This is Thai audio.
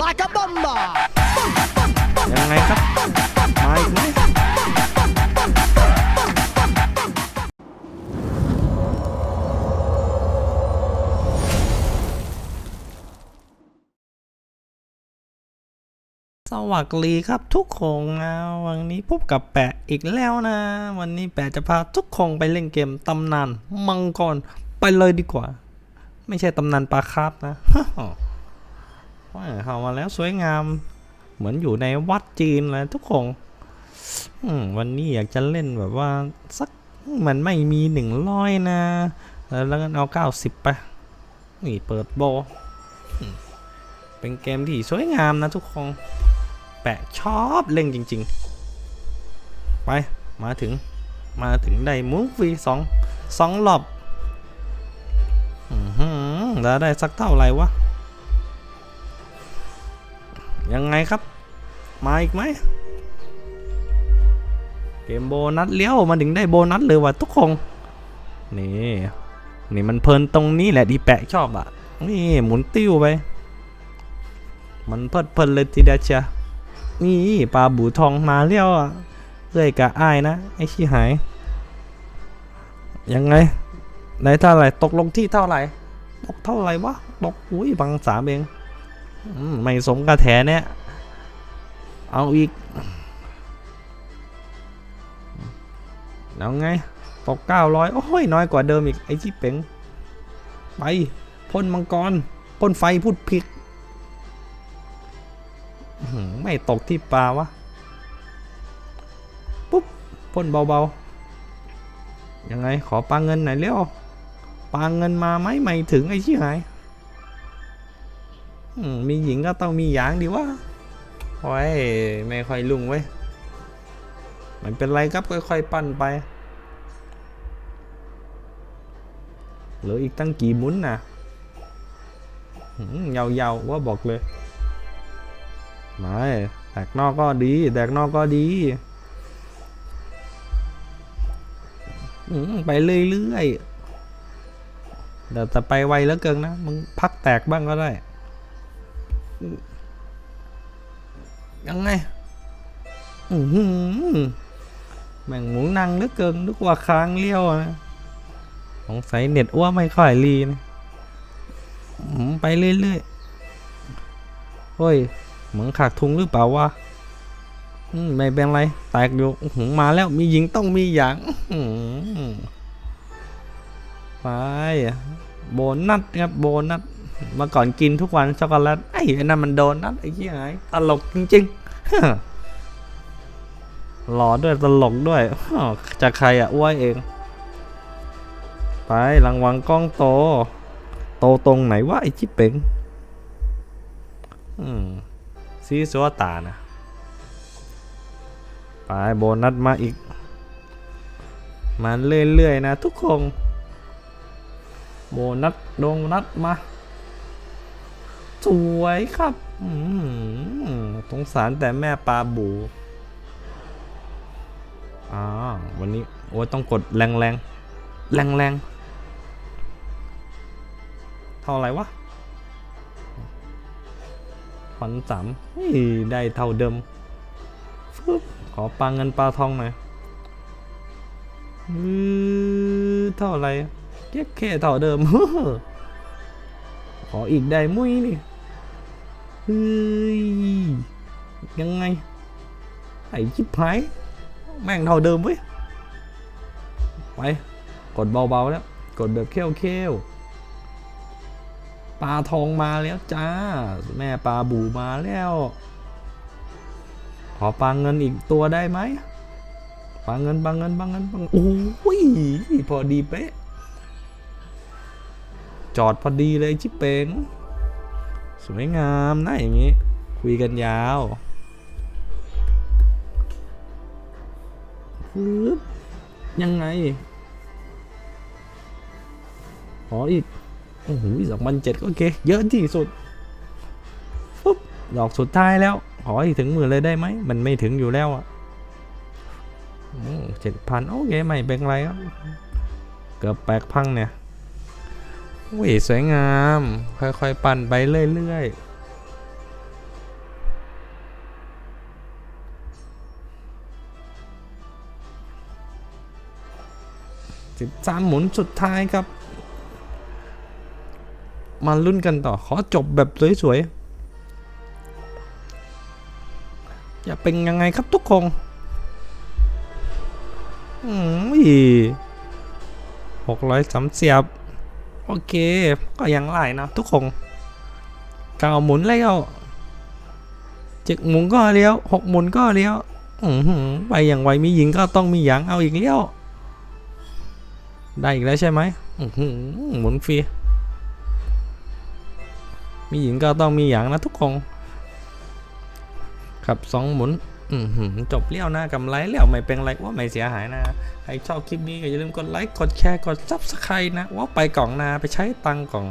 like a bomber. ยังไงครับมาอีกไหมสวัสดีครับทุกคนนะวันนี้พบกับแปะอีกแล้วนะ วันนี้แปะจะพาทุกคนไปเล่นเกมตำนานมังกรไปเลยดีกว่า ไม่ใช่ตำนานปลาคาร์นะ เข้ามาแล้วสวยงาม เหมือนอยู่ในวัดจีนเลยทุกคนวันนี้อยากจะเล่นแบบว่าสักมันไม่มีหนึ่งร้อยนะ แล้วก็เอาเก้าสิบไปนี่เปิดโบ เป็นเกมที่สวยงามนะทุกคน แปะชอบเล่นจริง ๆ ไป มาถึง มาถึงได้มูฟวีสองสองรอบอือหือแล้วได้สักเท่าไหร่วะ ยังไงครับ มาอีกไหมเกมโบนัสเลี้ยวมาถึงได้โบนัสเลยว่ะทุกคนนี่นี่มันเพลินตรงนี้แหละที่แปะชอบอะนี่หมุนติ้วไปมันเพลิดเพลินเลยทีเดียวเชียนี่ปลาบูทองมาเลี้ยวอะเอ้ยกะอ้ายนะไอ้ชี้หาย ยังไงได้เท่าไหร่ตกลงที่เท่าไหร่ตกเท่าไหร่วะตกอุ้ยบังสามเอง ไม่สมกระแถเนี่ย เอาอีก แล้วไงตกเก้าร้อยโอ้ย น้อยกว่าเดิมอีก ไอ้ที่เป๋ง ไปพ่นมังกรพ่นไฟพูดผิดไม่ตกที่ปลาวะ ปุ๊บพ่นเบาๆ ยังไงขอปลาเงินหน่อยเร็วปลาเงินมาไหมไม่ถึงไอ้ชี้หาย มีหญิงก็ต้องมีหยางดีวะโอ้ยไม่ค่อยลุ่งเว้ยมันเป็นไรครับค่อยๆปั้นไปเหลืออีกตั้งกี่มุนนะหืมยาวๆว่าบอกเลย ไม่แตกนอกก็ดี แตกนอกก็ดี ไปเรื่อยๆเดี๋ยวแต่ไปไวแล้วเกินนะ มึงพักแตกบ้างก็ได้ ยังไงอือหือแม่งหมูนั่งเหลือเกินนึกว่าค้างเลี้ยวนะสงสัยเน็ตอ้วไม่ค่อยรีนะไปเรื่อยๆเฮ้ยเหมือนขาดทุงหรือเปล่าวะไม่เป็นไร แตกอยู่มาแล้วมีหญิงต้องมีอย่างไป โบนัสครับ โบนัส เมื่อก่อนกินทุกวันช็อกโกแลตไอ้นั่นมันโดนนัดไอ้ยี่ไงตลกจริงๆหล่อด้วยตลกด้วยจากใครอะอ้วยเอง ไปรางวัลกล้องโต โตตรงไหนวะไอ้ชิปเป่งซีซัวตานะไปโบนัสมาอีก มาเรื่อยๆนะทุกคนโบนัสโดนัสมา สวยครับสงสารแต่แม่ปลาบูอ่าวันนี้ โอ้ยต้องกดแรงแรงแรงแรงเท่าไรวะพันสามได้เท่าเดิมฟึบขอปลาเงินปลาทองหน่อยอือเท่าไร่แค่แค่เท่าเดิม ขออีกได้มุ้ยนี่ เฮ้ย ยังไง ไอ้ชิบหายแม่งเท่าเดิมเว้ย ไป กดเบาๆแล้ว กดแบบเขี้ยวเข้วปลาทองมาแล้วจ้า แม่ปลาบูมาแล้ว ขอปลาเงินอีกตัวได้ไหมปลาเงินปลาเงินปลาเงินปลาเงินโอ้ยพอดีเป๊ะจอดพอดีเลยชิปเปง สวยงามนะอย่างนี้ คุยกันยาวยังไง ขออีก โอ้โหสองพันเจ็ดก็โอเค เยอะที่สุดปุ๊บดอกสุดท้ายแล้ว ขออีกถึงหมื่นเลยได้ไหม มันไม่ถึงอยู่แล้วอะเจ็ดพันโอเค ไม่เป็นไรครับ เกือบแปลกพังเนี่ย อุ้ยสวยงาม ค่อยๆ ปั่นไปเรื่อยๆสิบสามหมุนสุดท้ายครับ มาลุ้นกันต่อ ขอจบแบบสวยๆ จะเป็นยังไงครับทุกคนอืมหกร้อยสามเสียบ โอเค ก็ยังไหลนะทุกคนเก้าหมุนแล้วเจ็ดหมุนก็เลี้ยวหกหมุนก็เลี้ยวไปอย่างไวมีหญิงก็ต้องมีหยางเอาอีกแล้วได้อีกแล้วใช่ไหมหมุนฟรีมีหญิงก็ต้องมีหยางนะทุกคนครับสองหมุน จบเลี้ยวนะกำไรแล้วไม่เป็นไรว่าไม่เสียหายนะ ใครชอบคลิปนี้ก็อย่าลืมกดไลค์กดแชร์กดซับสไครต์นะว่าไปกล่องนาไปใช้ตังกล่อง